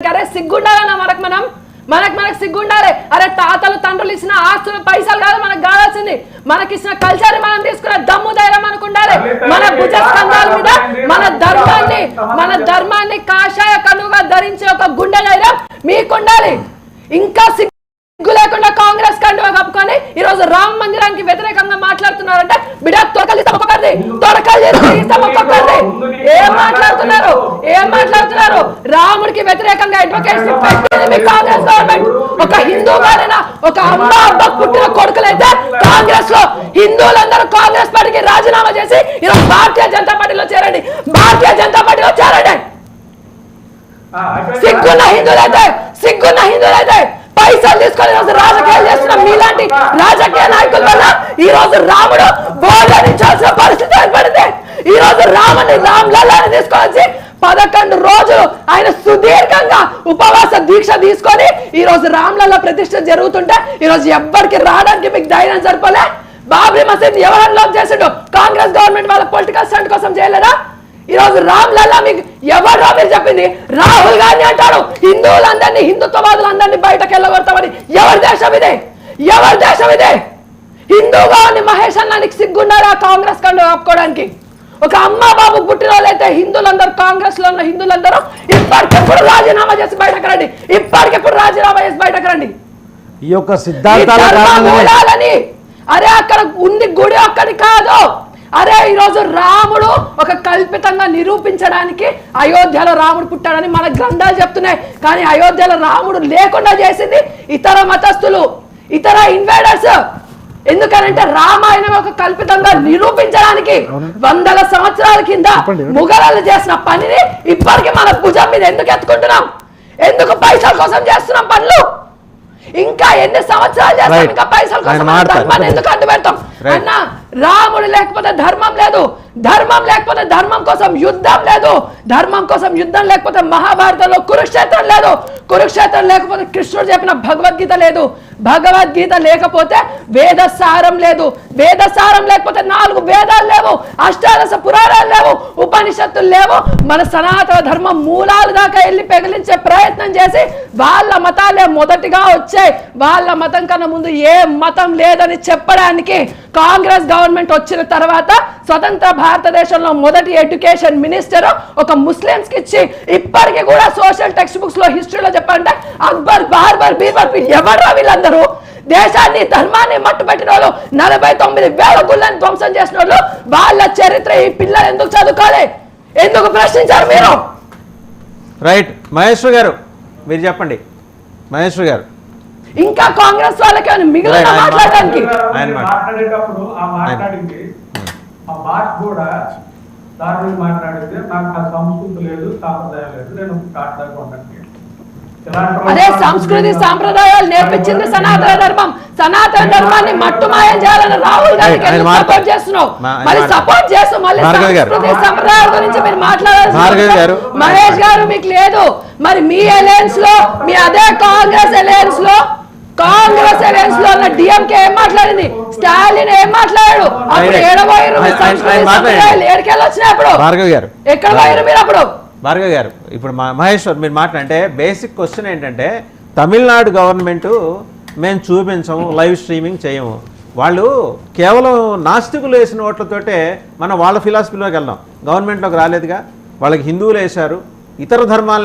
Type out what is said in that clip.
అరే సిగ్గుండాలన్నా మనకు మనం? మనకు మనకు సిగ్గుండాలి. అరే తాతలు తండ్రులు ఇచ్చిన ఆస్తులు పైసలు కాదు మనకు కావాల్సింది. మనకి ఇచ్చిన కల్చర్ మనం తీసుకున్న దమ్ము ధైర్యం మనకు ఉండాలి మన భుజ స్కంధాల మీద మన ధర్మాన్ని మన ధర్మాన్ని కాషాయ కనుగా ధరించే ఒక గుండె ధైర్యం మీకుండాలి. ఇంకా సిగ్గు లేకుండా కాంగ్రెస్ కండువా కప్పుకొని ఈ రోజు రామ మందిరానికి వ్యతిరేకంగా మాట్లాడుతున్నారంటే బిడ్డ తొడకలు ఇస్తాం ఒక్కొక్కరిది తొడకలు చేసి ఇస్తాం ఒక్కొక్కరిది ఏం మాట్లాడుతున్నారు? ఏం మాట్లాడుతున్నారు? రాముడికి వ్యతిరేకంగా అడ్వకేట్స్ పెట్టింది కాంగ్రెస్ గవర్నమెంట్ ఒక హిందూ గారైన ఒక అమ్మ అబ్బ పుట్టిన కొడుకులైతే కాంగ్రెస్లో హిందువులందరూ కాంగ్రెస్ పార్టీకి రాజీనామా చేసి ఈరోజు భారతీయ జనతా పార్టీలో చేరండి. భారతీయ జనతా పార్టీలో చేరండి. సిగ్గున్న హిందువులైతే సిగ్గున్న హిందువులైతే పైసలు తీసుకొని ఈరోజు రాజకీయాలు చేస్తున్న మీలాంటి రాజకీయ నాయకుల వల్ల ఈ రోజు రాముడు బోధించాల్సిన పరిస్థితి ఏర్పడింది. ఈ రోజు రాముని రామ్ లల్లాని తీసుకొచ్చి పదకొండు రోజులు ఆయన సుదీర్ఘంగా ఉపవాస దీక్ష తీసుకొని ఈ రోజు రామ్లల్ల ప్రతిష్ట జరుగుతుంటే ఈ రోజు ఎవ్వరికి రావడానికి మీకు ధైర్యం సరిపోలే బాబ్రీ మసీద్ ఎవరు అన్లాక్ చేసిండు? కాంగ్రెస్ గవర్నమెంట్ వాళ్ళ పొలిటికల్ స్టంట్ కోసం చేయలేదా? ఈ రోజు రామ్ లల్లా మీకు ఎవరో మీరు చెప్పింది? రాహుల్ గాంధీ అంటాడు. హిందువులందరినీ హిందుత్వవాదులందరినీ బయటకు వెళ్ళగొడతామని. ఎవరి దేశం ఇదే? ఎవరి దేశం ఇదే? హిందూగా ఉంది మహేష్ అన్నానికి సిగ్గున్నారా సిగ్గుండాలి ఆ కాంగ్రెస్ కండు ఆపుకోవడానికి? ఒక అమ్మ బాబు పుట్టిన వాళ్ళైతే హిందువులందరూ కాంగ్రెస్లో ఉన్న హిందువులందరూ ఇప్పటికెప్పుడు రాజీనామా చేసి బయటకు రండి. ఇప్పటికెప్పుడు రాజీనామా చేసి బయటకు రండి. ఈ యొక్క ఈ సిద్ధాంతాల ధర్మ కారణంగానే మూలాలని. అరే అక్కడ ఉంది గుడి ఒక్కటి కాదు. అరే ఈరోజు రాముడు ఒక కల్పితంగా నిరూపించడానికి అయోధ్యలో రాముడు పుట్టాడని మన గ్రంథాలు చెప్తున్నాయి. కానీ అయోధ్యలో రాముడు లేకుండా చేసింది ఇతర మతస్థులు ఇతర ఇన్వైడర్స్ ఎందుకనంటే రామాయణం ఒక కల్పితంగా నిరూపించడానికి వందల సంవత్సరాల కింద. ముఘలాలు చేసిన పనిని ఇప్పటికీ మన భుజం మీద ఎందుకు ఎత్తుకుంటున్నాం? ఎందుకు పైసల కోసం చేస్తున్నాం పనులు? ఇంకా ఎన్ని సంవత్సరాలు చేస్తాం. ఇంకా పైసల కోసం. ధర్మాన్ని ఎందుకు అడ్డు పెడతాం. అన్న రాముడు లేకపోతే ధర్మం లేదు. ధర్మం లేకపోతే ధర్మం కోసం యుద్ధం లేదు. ధర్మం కోసం యుద్ధం లేకపోతే మహాభారతంలో కురుక్షేత్రం లేదు. కురుక్షేత్రం లేకపోతే కృష్ణుడు చెప్పిన భగవద్గీత లేదు. భగవద్గీత లేకపోతే వేద సారం లేదు. వేద సారం లేకపోతే నాలుగు వేదాలు లేవు. అష్టాదశ పురాణాలు లేవు. ఉపనిషత్తులు లేవు. మన సనాతన ధర్మం మూలాలు దాకా వెళ్ళి పెగిలించే ప్రయత్నం చేసి వాళ్ళ మతాలే మొదటిగా వచ్చాయి. వాళ్ళ మతం కన్నా ముందు ఏ మతం లేదని చెప్పడానికి కాంగ్రెస్ గవర్నమెంట్ వచ్చిన తర్వాత స్వతంత్ర భారతదేశంలో మొదటి ఎడ్యుకేషన్ మినిస్టర్ ఒక ముస్లింస్కి ఇచ్చి ఇప్పటికీ కూడా సోషల్ టెక్స్ట్ బుక్స్లో హిస్టరీలో చెప్పాలంటే అక్బర్ బార్బర్ బీర్బర్ ఎవరా వీళ్ళందరూ? దేశాన్ని ధర్మాన్ని మట్టు పెట్టిన వాళ్ళు నలభై తొమ్మిది వేల గుళ్ళని ధ్వంసం చేసిన వాళ్ళు వాళ్ళ చరిత్ర ఈ పిల్లలు ఎందుకు చదువుకోవాలి ఎందుకు ప్రశ్నించారు మీరు? రైట్ మహేశ్వర్ గారు మీరు చెప్పండి. మహేశ్వర్ గారు. ఇంకా కాంగ్రెస్ వాళ్ళకి మిగిలిన ఆయన మాట్లాడడానికి? ఆయన. మాట్లాడేటప్పుడు ఆ మాట్లాడింది. ఆ భాష కూడా దాని మాట్లాడితే నాకు ఆ సంస్కృతి లేదు సాంప్రదాయం లేదు. నేను కాట్లాడుకోవడానికి అదే సంస్కృతి సాంప్రదాయాలు నేర్పించింది సనాతన ధర్మం. సనాతన ధర్మాన్ని మట్టుమాయం చేయాలని రాహుల్ మాట- సపోర్ట్ చేస్తున్నావు? మరి సపోర్ట్ చేస్తూ మళ్ళీ. సంస్కృతి సంప్రదాయాల గురించి మీరు. అవసరం మహేష్ గారు మీకు లేదు. మరి మీ అలయన్స్లో మీ అదే కాంగ్రెస్ అలయన్స్లో కాంగ్రెస్ అలయన్స్లో ఉన్న డిఎంకే ఏం మాట్లాడింది? స్టాలిన్ ఏం మాట్లాడాడు? అప్పుడు ఏడబోయారు గారు. ఎక్కడ పోయారు మీరు అప్పుడు? భార్గవ్ గారు ఇప్పుడు మా మహేశ్వర్ మీరు మాట్లాడంటే బేసిక్ క్వశ్చన్ ఏంటంటే తమిళనాడు గవర్నమెంట్ మేము చూపించము లైవ్ స్ట్రీమింగ్ చేయము. వాళ్ళు కేవలం నాస్తికులు వేసిన ఓట్లతోటే మనం వాళ్ళ ఫిలాసఫీలోకి వెళ్దాం. గవర్నమెంట్లోకి రాలేదుగా. వాళ్ళకి హిందువులు వేశారు. ఇతర ధర్మాల